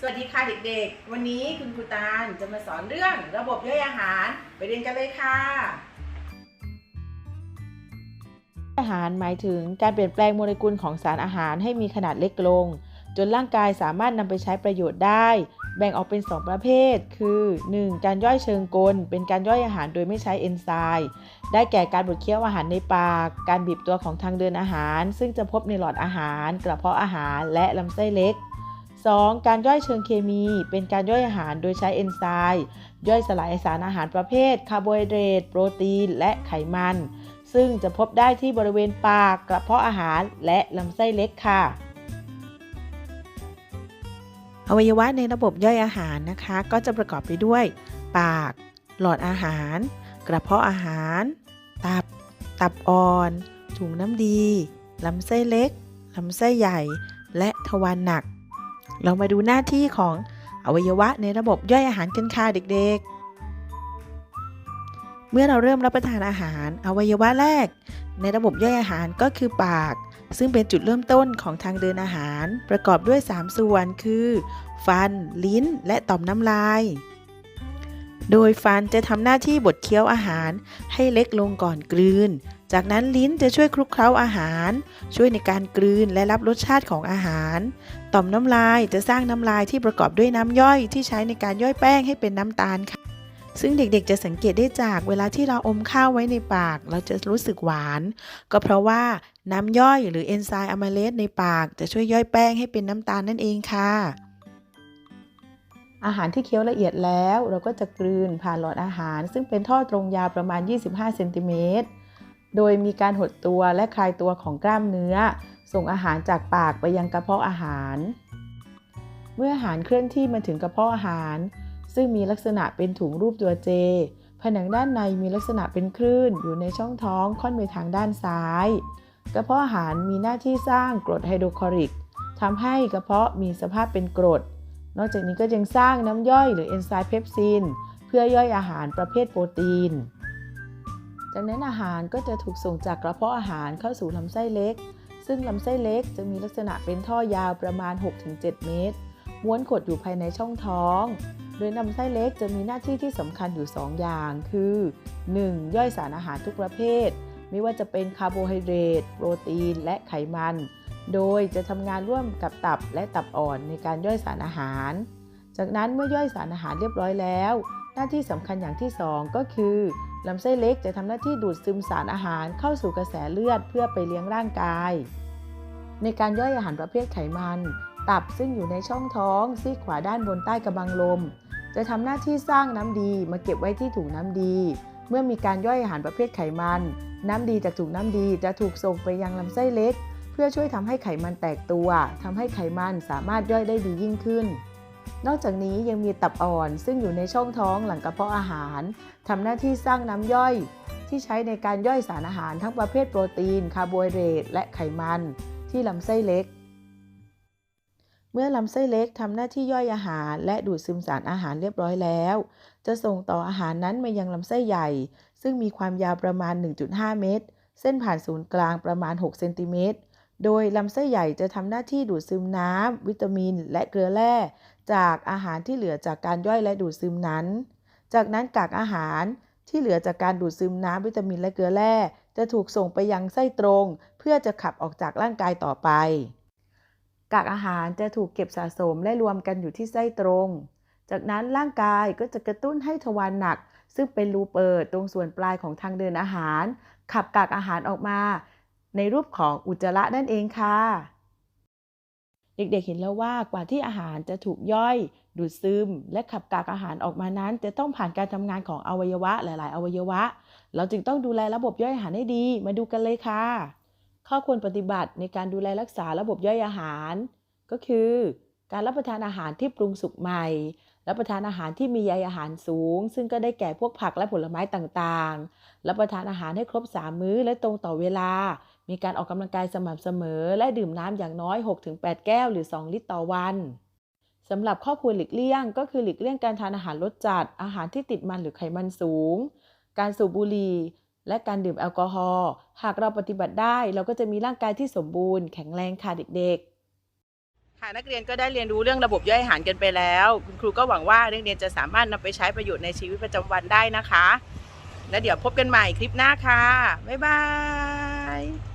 สวัสดีค่ะเด็กๆ วันนี้คุณครูตาลจะมาสอนเรื่องระบบย่อยอาหาร ไปเรียนกันเลยค่ะ อาหารหมายถึงการเปลี่ยนแปลงโมเลกุลของสารอาหารให้มีขนาดเล็กลง จนร่างกายสามารถนำไปใช้ประโยชน์ได้ แบ่งออกเป็น 2 ประเภท คือ 1. การย่อยเชิงกล เป็นการย่อยอาหารโดยไม่ใช้เอนไซม์ได้แก่การบดเคี้ยวอาหารในปาก การบีบตัวของทางเดินอาหาร ซึ่งจะพบในหลอดอาหาร กระเพาะอาหาร และลำไส้เล็ก 2. การย่อยเชิงเคมี เป็นการย่อยอาหารโดยใช้เอนไซม์ย่อยสลายสารอาหารประเภทคาร์โบไฮเดรตโปรตีน และไขมัน ซึ่งจะพบได้ที่บริเวณปากกระเพาะอาหารและลำไส้เล็กค่ะ อวัยวะในระบบย่อยอาหารนะคะ ก็จะประกอบไปด้วย ปาก หลอดอาหาร กระเพาะอาหาร ตับ ตับอ่อนถุงน้ำดีลำไส้เล็กลำไส้ใหญ่ และทวารหนัก เรามาดูหน้าที่ของอวัยวะในระบบย่อยอาหารกันค่ะเด็กๆ เมื่อเราเริ่มรับประทานอาหาร อวัยวะแรก ในระบบย่อยอาหารก็คือปาก ซึ่งเป็นจุดเริ่มต้นของทางเดินอาหาร ประกอบด้วย 3 ส่วนคือ ฟัน ลิ้น และต่อมน้ำลาย โดยฟันจะทำหน้าที่บดเคี้ยวอาหารให้เล็กลงก่อนกลืน จากนั้นลิ้นจะช่วยคลุกเคล้าอาหาร ช่วยในการกลืนและรับรสชาติของอาหาร ต่อมน้ำลายจะสร้างน้ำลายที่ประกอบด้วยน้ำย่อยที่ใช้ในการย่อยแป้งให้เป็นน้ำตาลค่ะ ซึ่งเด็กๆ จะสังเกตได้จากเวลาที่เราอมข้าวไว้ในปาก เราจะรู้สึกหวาน ก็เพราะว่าน้ำย่อยหรือเอนไซม์อะมาเลสในปากจะช่วยย่อยแป้งให้เป็นน้ำตาลนั่นเองค่ะอาหารที่เคี้ยวละเอียดแล้ว เราก็จะกลืนผ่านหลอดอาหาร ซึ่งเป็นท่อตรงยาวประมาณ 25 เซนติเมตร โดยมีการหดตัวและคลายตัวของกล้ามเนื้อ ส่งอาหารจากปากไปยังกระเพาะอาหาร เมื่ออาหารเคลื่อนที่มาถึงกระเพาะอาหาร ซึ่งมีลักษณะเป็นถุงรูปตัวเจ ผนังด้านในมีลักษณะเป็นคลื่นอยู่ในช่องท้องค่อนไปทางด้านซ้าย กระเพาะอาหารมีหน้าที่สร้างกรดไฮโดรคลอริกทำให้กระเพาะมีสภาพเป็นกรด นอกจากนี้ก็ยังสร้างน้ำย่อยหรือเอนไซม์เพปซินเพื่อย่อยอาหารประเภทโปรตีน จากนั้นอาหารก็จะถูกส่งจากกระเพาะอาหารเข้าสู่ลำไส้เล็ก ซึ่งลำไส้เล็กจะมีลักษณะเป็นท่อยาวประมาณ 6-7 เมตร ม้วนขดอยู่ภายในช่องท้อง โดยลำไส้เล็กจะมีหน้าที่ที่สำคัญอยู่ 2 อย่าง คือ 1. ย่อยสารอาหารทุกประเภท ไม่ว่าจะเป็นคาร์โบไฮเดรต โปรตีน และไขมัน โดยจะทำงานร่วมกับตับและตับอ่อนในการย่อยสารอาหาร จากนั้นเมื่อย่อยสารอาหารเรียบร้อยแล้ว หน้าที่สำคัญอย่างที่ 2 ก็คือลำไส้เล็กจะทำหน้าที่ดูดซึมสารอาหารเข้าสู่กระแสเลือดเพื่อไปเลี้ยงร่างกาย ในการย่อยอาหารประเภทไขมัน ตับซึ่งอยู่ในช่องท้องซีกขวาด้านบนใต้กระบังลม จะทำหน้าที่สร้างน้ำดีมาเก็บไว้ที่ถุงน้ำดี เมื่อมีการย่อยอาหารประเภทไขมัน น้ำดีจากถุงน้ำดีจะถูกส่งไปยังลำไส้เล็ก เพื่อช่วยทำให้ไขมันแตกตัวทำให้ไขมันสามารถย่อยได้ดียิ่งขึ้น นอกจากนี้ยังมีตับอ่อนซึ่งอยู่ในช่องท้องหลังกระเพาะอาหารทำหน้าที่สร้างน้ำย่อยที่ใช้ในการย่อยสารอาหารทั้งประเภทโปรตีน คาร์โบไฮเดรตและไขมัน ที่ลำไส้เล็ก เมื่อลำไส้เล็กทำหน้าที่ย่อยอาหาร และดูดซึมสารอาหารเรียบร้อยแล้ว จะส่งต่ออาหารนั้นมายังลำไส้ใหญ่ ซึ่งมีความยาวประมาณ 1.5 เมตร เส้นผ่านศูนย์กลางประมาณ 6 เซนติเมตร โดยลำไส้ใหญ่จะทำหน้าที่ดูดซึมน้ำวิตามิน และเกลือแร่ จากอาหารที่เหลือจากการย่อยและดูดซึมนั้น จากนั้นกากอาหารที่เหลือจากการดูดซึมน้ำวิตามินและเกลือแร่ จะถูกส่งไปยังไส้ตรง เพื่อจะขับออกจากร่างกายต่อไป กากอาหารจะถูกเก็บสะสมและรวมกันอยู่ที่ไส้ตรง จากนั้นร่างกายก็จะกระตุ้นให้ทวารหนัก ซึ่งเป็นรูเปิดตรงส่วนปลายของทางเดินอาหาร ขับกากอาหารออกมา ในรูปของอุจจาระนั่นเองค่ะ เด็กๆเห็นแล้วว่ากว่าที่อาหารจะถูกย่อย ดูดซึม และขับกากอาหารออกมานั้น จะต้องผ่านการทำงานของอวัยวะหลาย ๆ อวัยวะ เราจึงต้องดูแลระบบย่อยอาหารให้ดี มาดูกันเลยค่ะ ข้อควรปฏิบัติในการดูแลรักษาระบบย่อยอาหาร ก็คือ การรับประทานอาหารที่ปรุงสุกใหม่รับประทานอาหารที่มีใยอาหารสูง ซึ่งก็ได้แก่พวกผักและผลไม้ต่างๆ รับประทานอาหารให้ครบ3มื้อและตรงต่อเวลา มีการออกกำลังกายสม่ำเสมอ และดื่มน้ำอย่างน้อย 6-8 แก้วหรือ 2 ลิตรต่อวันสำหรับข้อควรหลีกเลี่ยง ก็คือหลีกเลี่ยงการทานอาหารรสจัด อาหารที่ติดมันหรือไขมันสูง การสูบบุหรี่และการดื่มแอลกอฮอล์หากเราปฏิบัติได้เราก็จะมีร่างกายที่สมบูรณ์แข็งแรงค่ะเด็กๆ ค่ะนักเรียนก็ได้เรียนรู้เรื่องระบบย่อยอาหารกันไปแล้ว คุณครูก็หวังว่านักเรียนจะสามารถนำไปใช้ประโยชน์ในชีวิตประจำวันได้นะคะ แล้วเดี๋ยวพบกันใหม่คลิปหน้าค่ะบ๊ายบาย